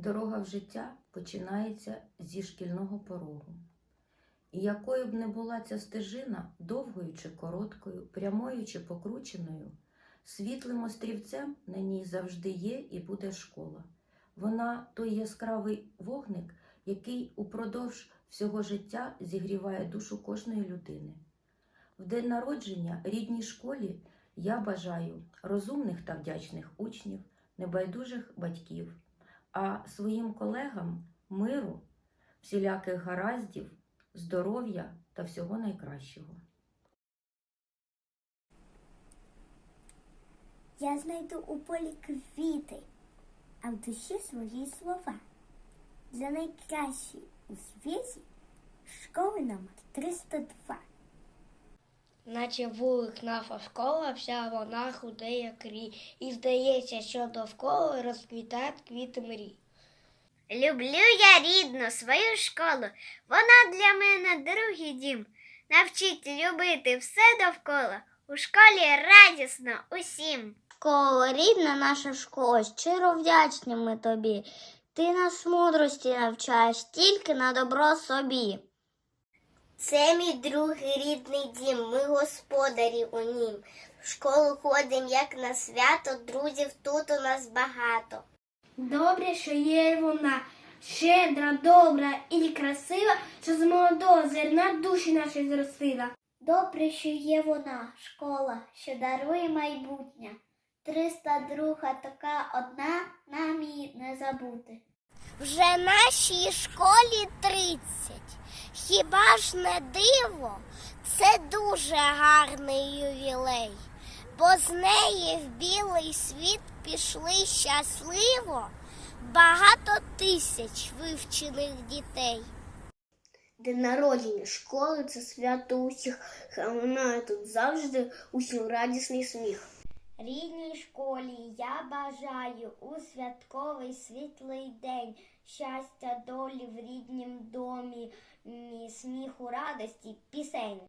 Дорога в життя починається зі шкільного порогу. І якою б не була ця стежина, довгою чи короткою, прямою чи покрученою, світлим острівцем на ній завжди є і буде школа. Вона той яскравий вогник, який упродовж всього життя зігріває душу кожної людини. В день народження рідній школі я бажаю розумних та вдячних учнів, небайдужих батьків, а своїм колегам миру, всіляких гараздів, здоров'я та всього найкращого. Я знайду у полі квіти, а в душі свої слова. За найкращі у світі школи номер 302. Наче вулик наша школа, вся вона худе, як рій, і здається, що довкола розквітають квіти мрій. Люблю я рідну свою школу. Вона для мене другий дім. Навчить любити все довкола. У школі радісно усім. Школа, рідна наша школа, щиро вдячні ми тобі. Ти нас мудрості навчаєш тільки на добро собі. Це мій другий рідний дім, ми господарі у нім. В школу ходим, як на свято, друзів тут у нас багато. Добре, що є вона, щедра, добра і красива, що з молодого зерна душі наші зростила. Добре, що є вона, школа, що дарує майбутнє. 302 така одна, нам її не забути. Вже нашій школі 30. Хіба ж не диво? Це дуже гарний ювілей, бо з неї в білий світ пішли щасливо багато тисяч вивчених дітей. День народження школи це свято усіх, лунає тут завжди усім радісний сміх. Рідній школі я бажаю у святковий світлий день щастя, долі в ріднім домі, сміху, радості, пісень.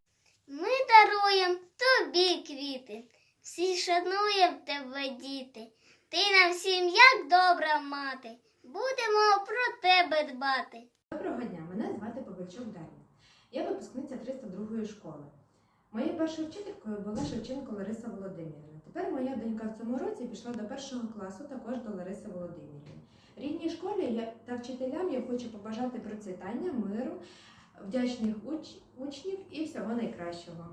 Ми даруємо тобі квіти, всі шануємо тебе, діти. Ти нам всім як добра мати, будемо про тебе дбати. Доброго дня, мене звати Павельчук Дар'я. Я випускниця 302 школи. Моєю першою вчителькою була Шевченко Лариса Володимирівна. Тепер моя донька в цьому році пішла до першого класу також до Лариси Володимирівни. Рідній школі та вчителям я хочу побажати процвітання, миру, вдячних уч- учнів і всього найкращого.